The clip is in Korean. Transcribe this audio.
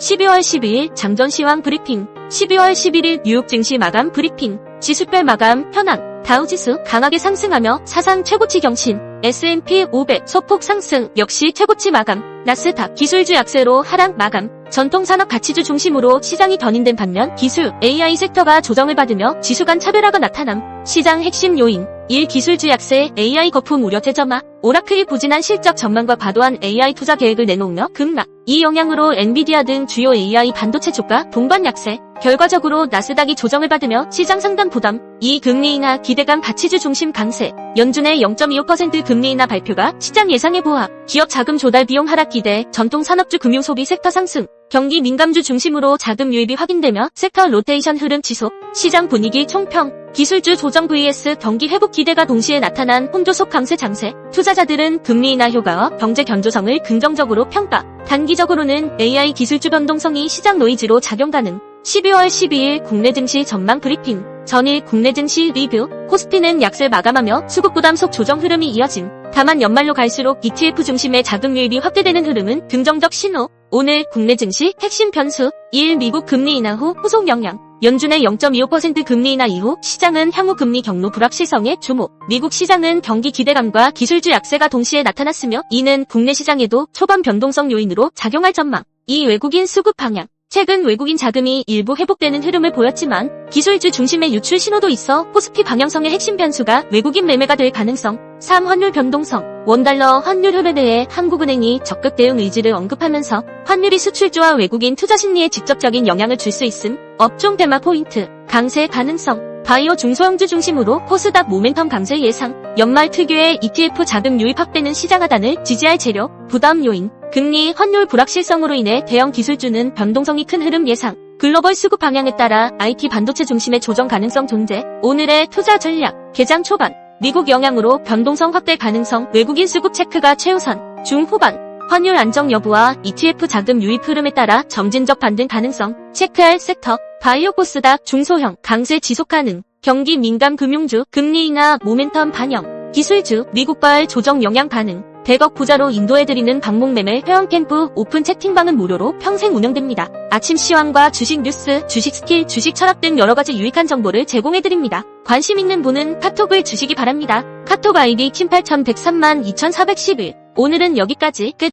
12월 12일 장전시황 브리핑, 12월 11일 뉴욕 증시 마감 브리핑, 지수별 마감 현황, 다우지수 강하게 상승하며 사상 최고치 경신, S&P 500 소폭 상승 역시 최고치 마감, 나스닥 기술주 약세로 하락 마감, 전통산업 가치주 중심으로 시장이 견인된 반면 기술, AI 섹터가 조정을 받으며 지수 간 차별화가 나타남, 시장 핵심 요인, 1. 기술주 약세, AI 거품 우려 재점화, 오라클이 부진한 실적 전망과 과도한 AI 투자 계획을 내놓으며 급락, 이 영향으로 엔비디아 등 주요 AI 반도체 주가 동반 약세, 결과적으로 나스닥이 조정을 받으며 시장 상단 부담, 2. 금리 인하 기대감 가치주 중심 강세, 연준의 0.25% 금리 인하 발표가 시장 예상에 부합, 기업 자금 조달 비용 하락 기대, 전통 산업주 금융 소비 섹터 상승, 경기 민감주 중심으로 자금 유입이 확인되며 섹터 로테이션 흐름 지속, 시장 분위기 총평, 기술주 조정 vs 경기 회복 기대가 동시에 나타난 혼조속 강세 장세, 투자자들은 금리 인하 효과와 경제 견조성을 긍정적으로 평가, 단기적으로는 AI 기술주 변동성이 시장 노이즈로 작용 가능. 12월 12일 국내 증시 전망 브리핑, 전일 국내 증시 리뷰, 코스피는 약세 마감하며 수급 부담 속 조정 흐름이 이어짐. 다만 연말로 갈수록 ETF 중심의 자금 유입이 확대되는 흐름은 긍정적 신호. 오늘 국내 증시 핵심 변수 1. 미국 금리 인하 후 후속 영향 연준의 0.25% 금리 인하 이후 시장은 향후 금리 경로 불확실성에 주목 미국 시장은 경기 기대감과 기술주 약세가 동시에 나타났으며 이는 국내 시장에도 초반 변동성 요인으로 작용할 전망 2. 외국인 수급 방향 최근 외국인 자금이 일부 회복되는 흐름을 보였지만 기술주 중심의 유출 신호도 있어 코스피 방향성의 핵심 변수가 외국인 매매가 될 가능성 3. 환율 변동성 원달러 환율 흐름에 대해 한국은행이 적극 대응 의지를 언급하면서 환율이 수출주와 외국인 투자 심리에 직접적인 영향을 줄 수 있음 업종 테마 포인트 강세 가능성 바이오 중소형주 중심으로 코스닥 모멘텀 강세 예상 연말 특유의 ETF 자금 유입 확대는 시장 하단을 지지할 재료 부담 요인 금리 환율 불확실성으로 인해 대형 기술주는 변동성이 큰 흐름 예상. 글로벌 수급 방향에 따라 IT 반도체 중심의 조정 가능성 존재. 오늘의 투자 전략. 개장 초반. 미국 영향으로 변동성 확대 가능성. 외국인 수급 체크가 최우선. 중후반. 환율 안정 여부와 ETF 자금 유입 흐름에 따라 점진적 반등 가능성. 체크할 섹터. 바이오 코스닥 중소형 강세 지속 가능. 경기 민감 금융주 금리 인하 모멘텀 반영. 기술주 미국발 조정 영향 가능. 100억 부자로 인도해드리는 방목 매매 회원 캠프 오픈 채팅방은 무료로 평생 운영됩니다. 아침 시황과 주식 뉴스, 주식 스킬, 주식 철학 등 여러가지 유익한 정보를 제공해드립니다. 관심 있는 분은 카톡을 주시기 바랍니다. 카톡 아이디 킴8103만 2411 오늘은 여기까지 끝.